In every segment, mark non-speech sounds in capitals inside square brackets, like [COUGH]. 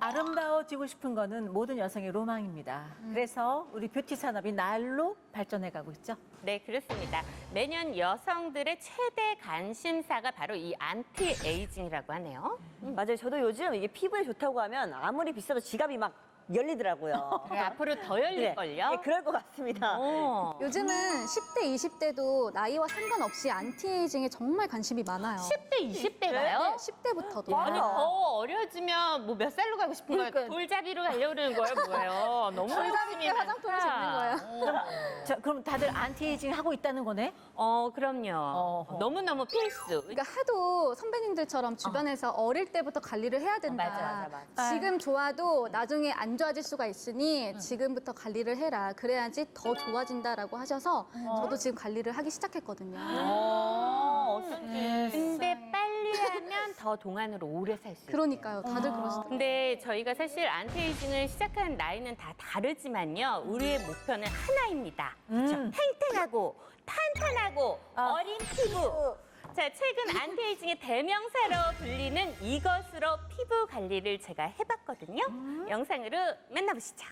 아름다워지고 싶은 거는 모든 여성의 로망입니다. 그래서 우리 뷰티 산업이 날로 발전해 가고 있죠. 네, 그렇습니다. 매년 여성들의 최대 관심사가 바로 이 안티 에이징이라고 하네요. 맞아요. 저도 요즘 이게 피부에 좋다고 하면 아무리 비싸도 지갑이 막 열리더라고요. 네, 앞으로 더 네, 열릴걸요? 네, 그럴 것 같습니다. 어. 요즘은 10대, 20대도 나이와 상관없이 안티에이징에 정말 관심이 많아요. 10대, 20대가요? 네, 10대부터도. 맞아. 아니, 더 어려지면 뭐 몇 살로 가고 싶은 거예요? 그러니까. 돌잡이로 가려고 그러는 거예요? 뭐예요? [LAUGHS] 너무 돌잡이 화장품을. 잡는 거예요. 자, 그럼 다들 안티에이징 하고 있다는 거네? 어, 그럼요. 어허. 너무너무 필수. 그러니까 하도 선배님들처럼 주변에서 어. 릴 때부터 관리를 해야 된다. 맞아, 맞아, 맞아. 지금 좋아도 나중에 안 좋아질 수가 있으니 지금부터 관리를 해라. 그래야지 더 좋아진다라고 하셔서 저도 지금 관리를 하기 시작했거든요. 어. 근데 빨리 하면 더 동안으로 오래 살 수 있어요. 그러니까요. 다들 그러시더라고요. 근데 저희가 사실 안티에이징을 시작한 나이는 다 다르지만요. 우리의 목표는 하나입니다. 음. 탱탱하고 탄탄하고 어 린 피부. 자, 최근 안티에이징의 대명사로 불리는 이것으로 피부 관리를 제가 해봤거든요. 영상으로 만나보시죠.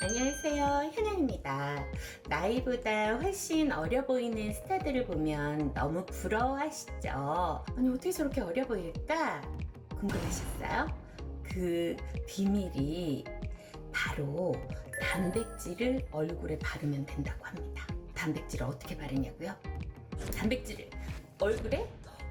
안녕하세요. 현영입니다. 나이보다 훨씬 어려 보이는 스타들을 보면 너무 부러워하시죠? 아니, 어떻게 저렇게 어려 보일까? 궁금하셨어요? 그 비밀이 바로 단백질을 얼굴에 바르면 된다고 합니다. 단백질을 어떻게 바르냐고요? 단백질을 얼굴에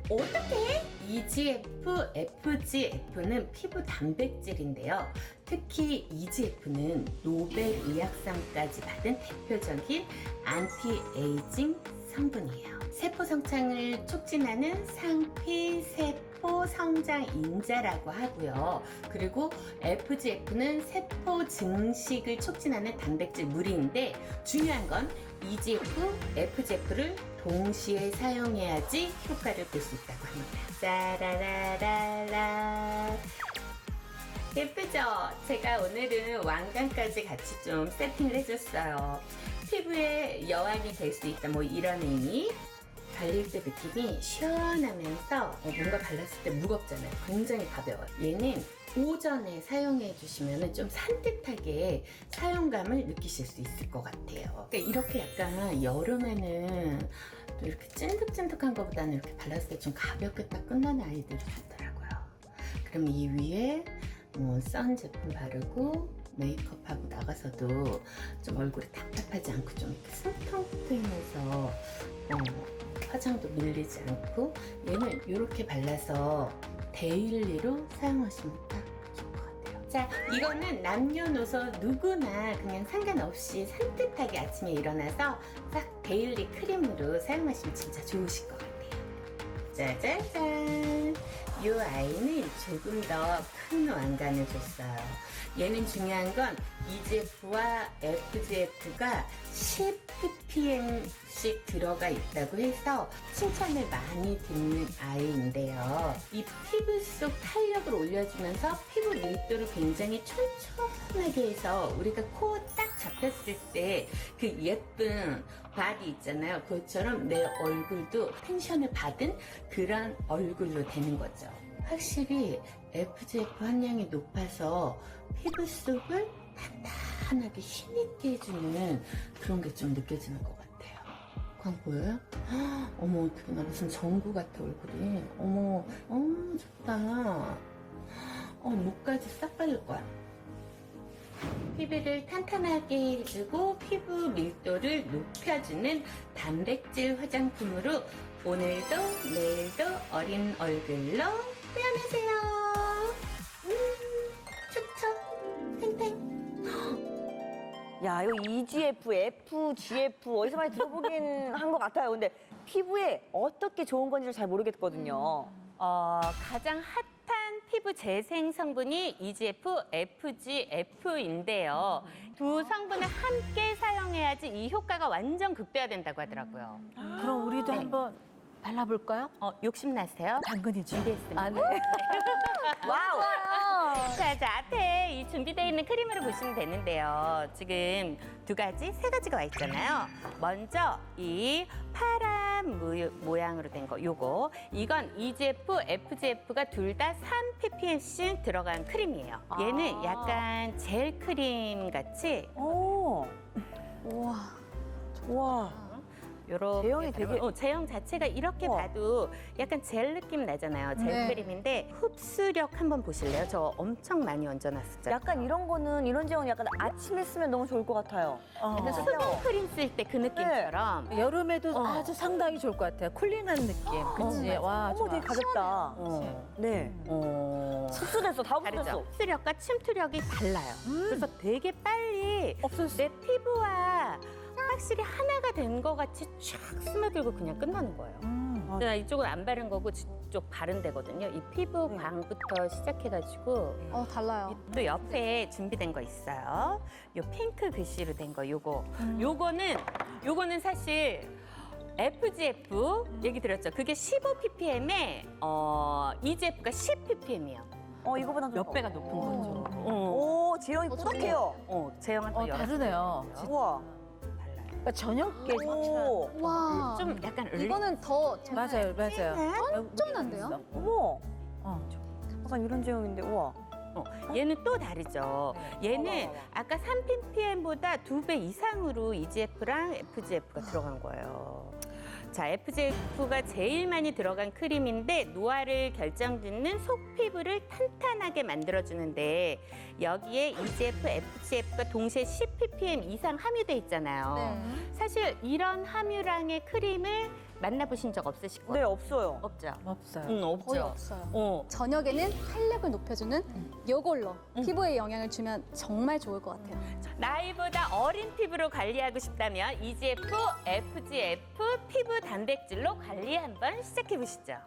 어떻게? EGF, FGF는 피부 단백질인데요. 특히 EGF는 노벨 의학상까지 받은 대표적인 안티에이징 성분이에요. 세포 성장을 촉진하는 상피 세포 성장 인자라고 하고요. 그리고 FGF는 세포 증식을 촉진하는 단백질 물인데 중요한 건 EGF, FGF를 동시에 사용해야지 효과를 볼 수 있다고 합니다. 짜라라라라. 예쁘죠? 제가 오늘은 왕관까지 같이 좀 세팅을 해줬어요. 피부에 여왕이 될 수 있다, 뭐 이런 의미. 발릴 때 느낌이 시원하면서 어, 뭔가 발랐을 때 무겁잖아요. 굉장히 가벼워요. 얘는 오전에 사용해 주시면 좀 산뜻하게 사용감을 느끼실 수 있을 것 같아요. 그러니까 이렇게 약간 여름에는 또 이렇게 찐득찐득한 것보다는 이렇게 발랐을 때 좀 가볍게 딱 끝나는 아이들이 있더라고요. 그럼 이 위에 뭐 선 제품 바르고 메이크업하고 나가서도 좀 얼굴이 답답하지 않고 좀 이렇게 숨통 트이면서 어, 화장도 밀리지 않고 얘는 이렇게 발라서 데일리로 사용하시면 딱 좋을 것 같아요. 자, 이거는 남녀노소 누구나 그냥 상관없이 산뜻하게 아침에 일어나서 딱 데일리 크림으로 사용하시면 진짜 좋으실 것 같아요. 짜자잔! 이 아이는 조금 더 큰 왕관을 줬어요. 얘는 중요한 건 EGF와 FGF가 10ppm씩 들어가 있다고 해서 칭찬을 많이 듣는 아이인데요. 이 피부 속 탄력을 올려주면서 피부 밀도를 굉장히 촘촘하게 해서 우리가 코딱 잡혔을 때 그 예쁜 바디 있잖아요. 그것처럼 내 얼굴도 텐션을 받은 그런 얼굴로 되는 거죠. 확실히 FGF 함량이 높아서 피부 속을 탄탄하게 힘있게 해주는 그런 게 좀 느껴지는 것 같아요. 광 보여요? 헉, 어머 어떻게 나 무슨 전구 같아 얼굴이. 어머 어머 좋다. 어 목까지 싹 바를 거야. 피부를 탄탄하게 해주고 피부 밀도를 높여주는 단백질 화장품으로 오늘도 내일도 어린 얼굴로 태어나세요. 음, 추천 탱탱. 야, 이거 EGF, FGF 어디서 많이 들어보긴 [LAUGHS] 한 것 같아요. 근데 피부에 어떻게 좋은 건지를 잘 모르겠거든요. 어, 가장 핫한 피부 재생 성분이 EGF, FGF인데요. 두 성분을 함께 사용해야지 이 효과가 완전 극대화된다고 하더라고요. 그럼 우리도 네. 한번 발라볼까요? 어, 욕심 나세요? 당근이죠. 준비했습니다. 아, 네. [LAUGHS] 와우. 자, 자, 앞에 이 준비되어 있는 크림으로 보시면 되는데요. 지금 두 가지, 세 가지가 와 있잖아요. 먼저 이 파란 모- 모양으로 된 거, 요거. 이건 EGF, FGF가 둘 다 3ppm씩 들어간 크림이에요. 얘는 아. 약간 젤 크림 같이 오. 우와. 와. 요렇게 제형이 되게- 어, 제형 자체가 이렇게 우와. 봐도 약간 젤 느낌 나잖아요. 젤 네. 크림인데 흡수력 한번 보실래요? 저 엄청 많이 얹어놨었죠. 약간 이런 거는 이런 제형은 약간 아침에 쓰면 너무 좋을 것 같아요. 어. 약간 수분 크림 쓸 때 그 느낌처럼 여름에도 어. 아주 상당히 좋을 것 같아요. 쿨링한 느낌. 그치? 맞아. 와, 어머 좋아. 되게 가볍다. 어. 네. 어. 흡수됐어. 다 다르죠? 흡수됐어. 흡수력과 침투력이 달라요. 그래서 되게 빨리 없었어. 내 피부와 확실히 하나가 된것 같이 쫙 스며들고 그냥 끝나는 거예요. 음. 아. 제가 이쪽은 안 바른 거고 이쪽 바른 데거든요. 이 피부 네. 광부터 시작해가지고 어, 달라요. 또 옆에 준비된 거 있어요. 요 핑크 글씨로 된 거 요거. 음. 요거는 요거는 사실 FGF 얘기 들었죠. 그게 15ppm에 어 EGF가 10ppm이에요. 어 이거보다 좀몇 배가 높은 거죠. 어, 오 제형이 어, 꾸덕해요. 어 제형은 또 어, 다르네요. 우와. 그러니까 저녁에 오. 와. 좀 약간 을리 이거는 더 맞아요, 맞아요. 쫀쫀한데요? 어머. 어. 약간 이런 제형인데 우와. 어, 얘는 또 다르죠. 얘는 와, 와, 와. 아까 3ppm보다 두 배 이상으로 EGF랑 FGF가 들어간 거예요. 자, FGF가 제일 많이 들어간 크림인데 노화를 결정짓는 속 피부를 탄탄하게 만들어주는데 여기에 EGF, FGF가 동시에 10ppm 이상 함유돼 있잖아요. 네. 사실 이런 함유량의 크림을 만나보신 적 없으실 네 거예요? 없어요. 없죠. 없어요. 응, 거의 없죠. 없어요. 어. 저녁에는 탄력을 높여주는 요걸로 피부에 영향을 주면 정말 좋을 것 같아요. 나이보다 어린 피부로 관리하고 싶다면 EGF, FGF 피부 단백질로 관리 한번 시작해 보시죠.